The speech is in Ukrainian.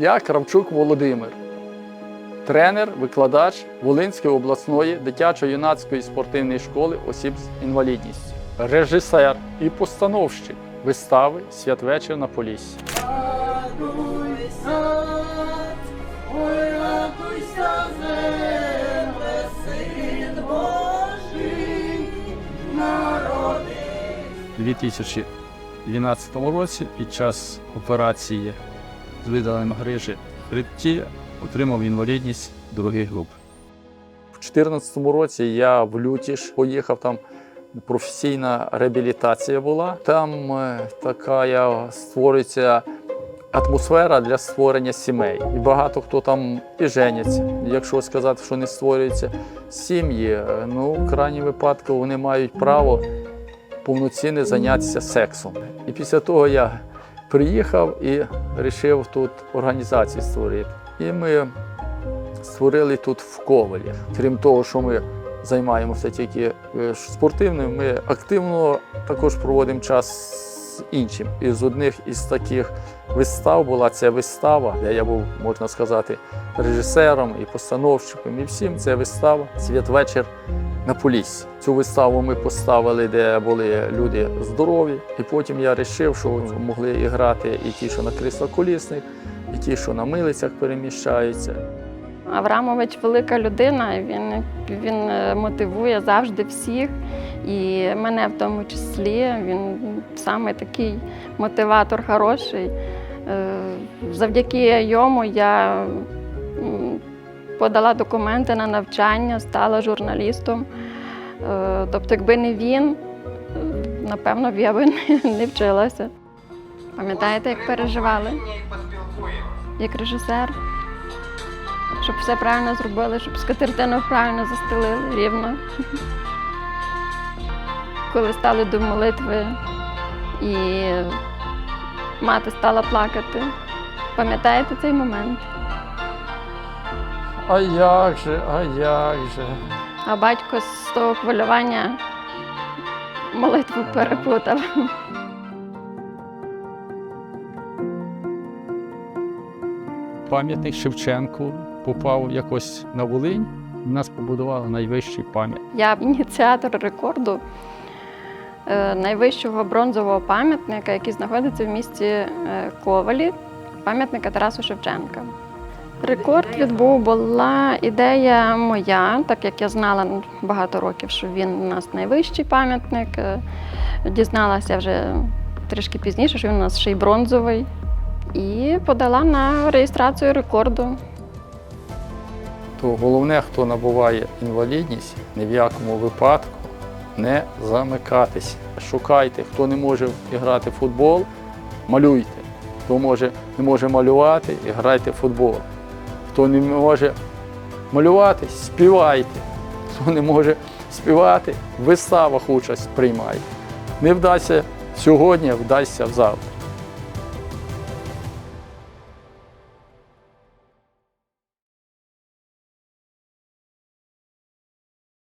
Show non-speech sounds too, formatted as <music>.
Я Кравчук Володимир, тренер, викладач Волинської обласної дитячо-юнацької спортивної школи осіб з інвалідністю, режисер і постановщик вистави Святвечір на Поліссі. У 2012 році під час операції видаленням грижі хребті отримав інвалідність другої групи. У 2014 році я в Лютіж поїхав там. Професійна реабілітація була. Там е, така створюється атмосфера для створення сімей. І багато хто там і женяться. Якщо сказати, що не створюються сім'ї, е, ну в крайній випадку вони мають право повноцінно зайнятися сексом. І після того я приїхав і вирішив тут організацію створити. І ми створили тут в Ковелі. Крім того, що ми займаємося тільки е, спортивним, ми активно також проводимо час з іншим. І з одних із таких вистав була ця вистава, де я був, можна сказати, режисером і постановщиком, і всім це вистава Святвечір на Поліссі. Цю виставу ми поставили, де були люди здорові. І потім я вирішив, що могли і грати і ті, що на кріслоколісних, і ті, що на милицях переміщаються. Аврамович велика людина, він, він е, мотивує завжди всіх, і мене в тому числі. Він саме такий мотиватор хороший. Е, Завдяки йому я подала документи на навчання, стала журналістом. Е, Тобто, якби не він, напевно, б я би не- <laughs> не вчилася. Пам'ятаєте, як переживали? Як режисер? Щоб все правильно зробили, щоб скатертину правильно застелили рівно. Коли стали до молитви і мати стала плакати. Пам'ятаєте цей момент? А як же, а як же? А батько з того хвилювання молитву перепутав. Пам'ятник Шевченку попав якось на Волинь. У нас побудували найвищий пам'ятник. Я ініціатор рекорду е, найвищого бронзового пам'ятника, який знаходиться в місті е, Ковалі, пам'ятника Тарасу Шевченка. Рекорд відбув була ідея моя, так як я знала багато років, що він у нас найвищий пам'ятник. Е, Дізналася вже трішки пізніше, що він у нас ще й бронзовий. І подала на реєстрацію рекорду. То головне, хто набуває інвалідність, ні в якому випадку не замикатися. Шукайте, хто не може грати в футбол, малюйте. Хто може, не може малювати, і грайте в футбол. Хто не може малювати, співайте. Хто не може співати, в виставах участь приймайте. Не вдасться сьогодні, вдасться завтра.